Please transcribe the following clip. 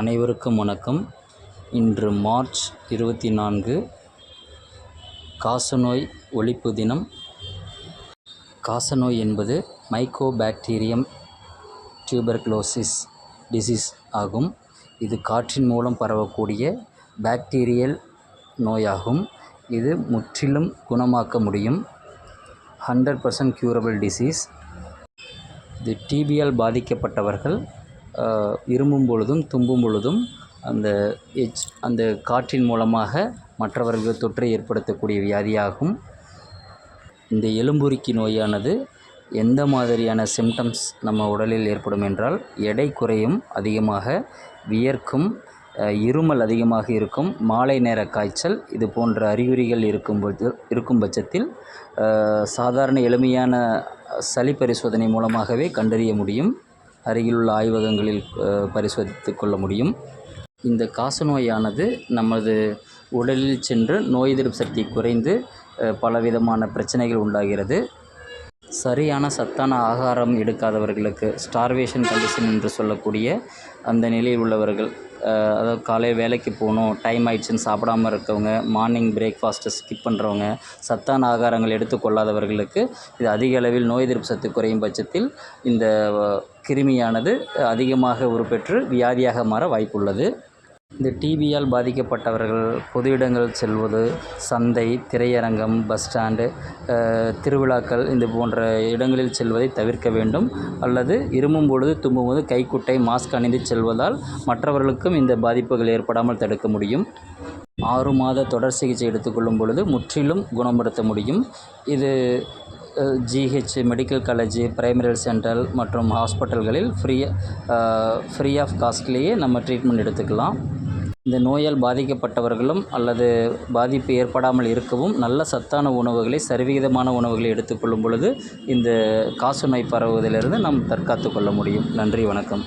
அனைவருக்கும் வணக்கம். இன்று மார்ச் இருபத்தி நான்கு காசநோய் ஒழிப்பு தினம். காசநோய் என்பது மைக்கோபாக்டீரியம் டியூபர்குலோசிஸ் டிசீஸ் ஆகும். இது காற்றின் மூலம் பரவக்கூடிய பாக்டீரியல் நோயாகும். இது முற்றிலும் குணமாக்க முடியும். ஹண்ட்ரட் பர்சன்ட் க்யூரபிள் டிசீஸ் இது டிபியால் பாதிக்கப்பட்டவர்கள் இருமும் பொழுதும் தும்பும் பொழுதும் அந்த எச் அந்த காற்றின் மூலமாக மற்றவர்களுக்கு தொற்றை ஏற்படுத்தக்கூடிய வியாதியாகும். இந்த எலும்புருக்கி நோயானது எந்த மாதிரியான சிம்டம்ஸ் நம்ம உடலில் ஏற்படும் என்றால் எடை குறையும் அதிகமாக வியர்க்கும் இருமல் அதிகமாக இருக்கும் மாலை நேர காய்ச்சல் இது போன்ற அறிகுறிகள் இருக்கும் இருக்கும் பட்சத்தில் சாதாரண எளிமையான சளி பரிசோதனை மூலமாகவே கண்டறிய முடியும். அருகிலுள்ள ஆய்வகங்களில் பரிசோதித்து கொள்ள முடியும். இந்த காசநோயானது நமது உடலில் சென்று நோய் எதிர்ப்பு சக்தி குறைந்து பலவிதமான பிரச்சனைகள் உண்டாகிறது. சரியான சத்தான ஆகாரம் எடுக்காதவர்களுக்கு ஸ்டார்வேஷன் கண்டிஷன் என்று சொல்லக்கூடிய அந்த நிலையில் உள்ளவர்கள் அதாவது காலை வேலைக்கு போகணும் டைம் ஆயிடுச்சுன்னு சாப்பிடாம இருக்கவங்க மார்னிங் பிரேக்ஃபாஸ்ட்டை ஸ்கிப் பண்ணுறவங்க சத்தான ஆகாரங்கள் எடுத்துக்கொள்ளாதவர்களுக்கு இது அதிக அளவில் நோய் எதிர்ப்பு சத்து குறையும் பட்சத்தில் இந்த கிருமியானது அதிகமாக உருப்பெற்று வியாதியாக மாற வாய்ப்புள்ளது. இந்த டிபியால் பாதிக்கப்பட்டவர்கள் பொது இடங்கள் செல்வது சந்தை திரையரங்கம் பஸ் ஸ்டாண்டு திருவிழாக்கள் இந்த போன்ற இடங்களில் செல்வதை தவிர்க்க வேண்டும். அல்லது இருமும் பொழுது தும்பும் போது கைக்குட்டை மாஸ்க் அணிந்து செல்வதால் மற்றவர்களுக்கும் இந்த பாதிப்புகள் ஏற்படாமல் தடுக்க முடியும். ஆறு மாத தொடர் சிகிச்சை எடுத்துக்கொள்ளும் பொழுது முற்றிலும் குணப்படுத்த முடியும். இது GH medical college primary health centre மற்றும் ஹாஸ்பிட்டல்களில் ஃப்ரீ ஃப்ரீ ஆஃப் காஸ்ட்லேயே நம்ம ட்ரீட்மெண்ட் எடுத்துக்கலாம். இந்த நோயால் பாதிக்கப்பட்டவர்களும் அல்லது பாதிப்பு ஏற்படாமல் இருக்கவும் நல்ல சத்தான உணவுகளை சரிவிகிதமான உணவுகளை எடுத்துக்கொள்ளும் பொழுது இந்த காசநோய் பரவுவதிலிருந்து நாம் தற்காத்து கொள்ள முடியும். நன்றி வணக்கம்.